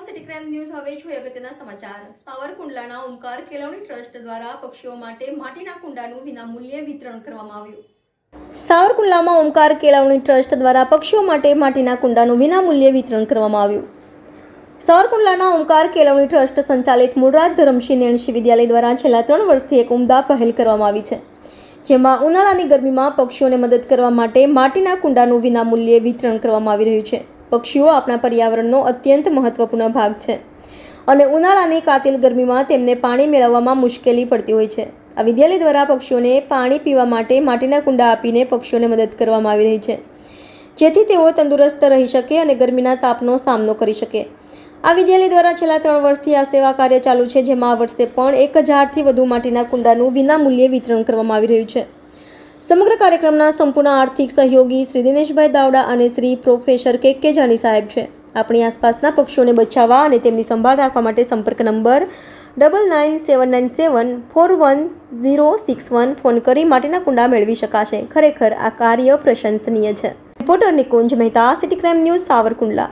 Crime news હવે જોઈએ અગત્યના સમાચાર. સાવરકુંડલાના ઓમકાર કેળવણી ટ્રસ્ટ દ્વારા પક્ષીઓ માટે માટીના કુંડાનું વિનામૂલ્યે વિતરણ કરવામાં આવ્યું. સાવરકુંડલામાં ઓમકાર કેળવણી ટ્રસ્ટ દ્વારા પક્ષીઓ માટે માટીના કુંડાનું વિનામૂલ્યે વિતરણ કરવામાં આવ્યું. સાવરકુંડલાના ઓમકાર કેળવણી ટ્રસ્ટ સંચાલિત મૂળરાજ ધરમસિંહ નેણશી વિદ્યાલય દ્વારા છેલ્લા ત્રણ વર્ષથી એક ઉમદા પહેલ કરવામાં આવી છે, જેમાં ઉનાળાની ગરમીમાં પક્ષીઓને મદદ કરવા માટે માટીના કુંડાનું વિનામૂલ્યે વિતરણ કરવામાં આવી રહ્યું છે. પક્ષીઓ આપણા પર્યાવરણનો અત્યંત મહત્વપૂર્ણ ભાગ છે. અને ઉનાળાની કાતિલ ગરમીમાં તેમને પાણી મેળવવામાં મુશ્કેલી પડતી હોય છે. આ વિદ્યાલય દ્વારા પક્ષીઓને પાણી પીવા માટે માટીના કુંડા આપીને પક્ષીઓને મદદ કરવામાં આવી રહી છે. જેથી તેઓ તંદુરસ્ત રહી શકે અને ગરમીના તાપનો સામનો કરી શકે. આ વિદ્યાલય દ્વારા છેલ્લા ત્રણ વર્ષથી આ સેવા કાર્ય ચાલુ છે, જેમાં આ વર્ષે પણ એક હજારથી વધુ માટીના કુંડાનું વિનામૂલ્યે વિતરણ કરવામાં આવી રહ્યું છે. સમગ્ર કાર્યક્રમના સંપૂર્ણ આર્થિક સહયોગી શ્રી દિનેશભાઈ દાવડા અને શ્રી પ્રોફેસર કે કે જાની સાહેબ છે. આપણી આસપાસના પક્ષીઓને બચાવવા અને તેમની સંભાળ રાખવા માટે સંપર્ક number double nine seven nine seven four one zero six one phone કરી માટીના કુંડા મેળવી શકાશે. ખરેખર આ કાર્ય પ્રશંસનીય છે. Reporter Nikunj Mehta, city crime news, Savarkundla.